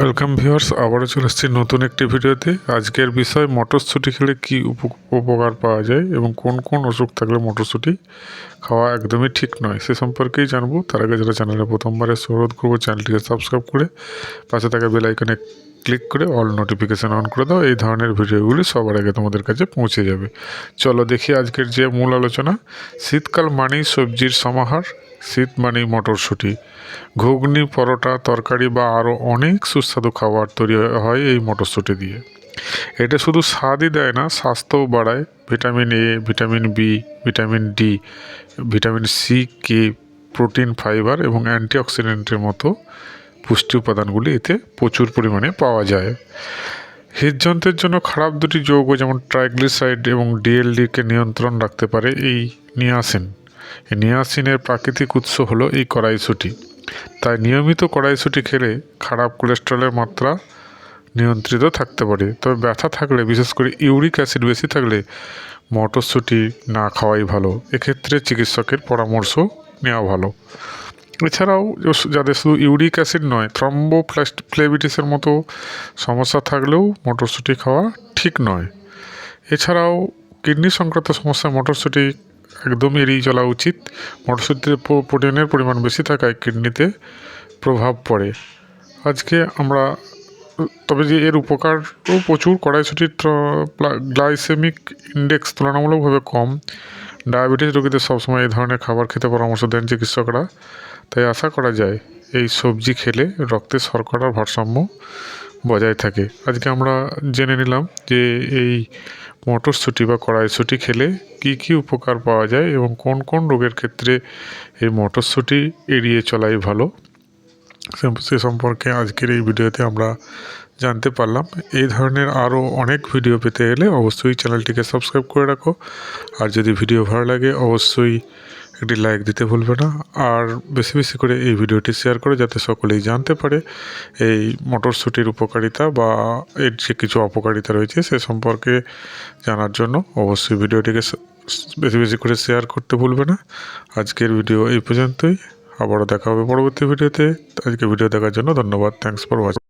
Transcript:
Welcome viewers আবারও চলে এসেছি নতুন একটি ভিডিওতে। আজকের বিষয়, মটরশুঁটি খেলে কী উপ- উপকার পাওয়া যায় এবং কোন কোন অসুখ থাকলে মটরশুঁটি খাওয়া একদমই ঠিক নয়, সে সম্পর্কেই জানব। তার আগে যারা চ্যানেলে প্রথমবারে অনুরোধ করব চ্যানেলটিকে সাবস্ক্রাইব করে পাশে থাকা বেল আইকনে ক্লিক করে অল নোটিফিকেশান অন করে দাও। এই ধরনের ভিডিওগুলি সবার আগে তোমাদের কাছে পৌঁছে যাবে। চলো দেখি আজকের যে মূল আলোচনা। শীতকাল মানেই সবজির সমাহার, শীত মানেই মটরশুঁটি। ঘুগনি, পরোটা, তরকারি বা আরও অনেক সুস্বাদু খাবার তৈরি হয় এই মটরশুঁটি দিয়ে। এটা শুধু স্বাদই দেয় না, স্বাস্থ্যও বাড়ায়। Vitamin A vitamin B vitamin D vitamin C K protein fibre এবং অ্যান্টিঅক্সিডেন্টের মতো পুষ্টি উপাদানগুলি এতে প্রচুর পরিমাণে পাওয়া যায়। হৃদযন্ত্রের জন্য খারাপ দুটি যৌগ যেমন ট্রাইগ্লিসাইড এবং ডিএলডিকে নিয়ন্ত্রণ রাখতে পারে এই নিয়াসিন। নিয়াসিনের প্রাকৃতিক উৎস হলো এই কড়াইশুঁটি। তাই নিয়মিত কড়াইশুঁটি খেলে খারাপ কোলেস্ট্রলের মাত্রা নিয়ন্ত্রিত থাকতে পারে। তবে ব্যথা থাকলে, বিশেষ করে ইউরিক অ্যাসিড বেশি থাকলে মটরশুঁটি না খাওয়াই ভালো। এক্ষেত্রে চিকিৎসকের পরামর্শ নেওয়া ভালো। এছাড়াও যাদের শুধু ইউরিক অ্যাসিড নয় থ্রম্বোফ্লেবিটিসের মতো সমস্যা থাকলেও মটরশুঁটি খাওয়া ঠিক নয়। এছাড়াও কিডনি সংক্রান্ত সমস্যায় মটরশুঁটি একদমই এড়িয়ে চলা উচিত। মটরশুঁটিতে প্রোটিনের পরিমাণ বেশি থাকায় কিডনিতে প্রভাব পড়ে। আজকে আমরা, তবে যে এর উপকারও প্রচুর, কড়াইশুঁটির গ্লাইসেমিক ইন্ডেক্স তুলনামূলকভাবে কম। ডায়াবেটিস রোগীদের সবসময় এই ধরনের খাবার খেতে পরামর্শ দেন চিকিৎসকরা। তাই আশা করা যায় এই সবজি খেলে রক্তে শর্করার ভারসাম্য বজায় থাকে। আজকে আমরা জেনে নিলাম যে এই মটরশুঁটি বা কড়াইশুঁটি খেলে কি কি উপকার পাওয়া যায় এবং কোন কোন রোগের ক্ষেত্রে এই মটরশুঁটি এড়িয়ে চলাই ভালো সে- সম্পর্কে আজকের এই ভিডিওতে আমরা জানতে পারলাম। এই ধরনের আরও অনেক ভিডিও পেতে গেলে অবশ্যই চ্যানেলটিকে সাবস্ক্রাইব করে রাখো। আর যদি ভিডিও ভালো লাগে, অবশ্যই একটি লাইক দিতে ভুলবে না। আর বেশি বেশি করে এই ভিডিওটি শেয়ার করে যাতে সকলেই জানতে পারে এই মটরশুঁটির উপকারিতা বা এর যে কিছু অপকারিতা রয়েছে সে সম্পর্কে জানার জন্য অবশ্যই ভিডিওটিকে বেশি বেশি করে শেয়ার করতে ভুলবে না। আজকের ভিডিও এই পর্যন্তই। আবারও দেখা হবে পরবর্তী ভিডিওতে। আজকে ভিডিও দেখার জন্য ধন্যবাদ। Thanks for watching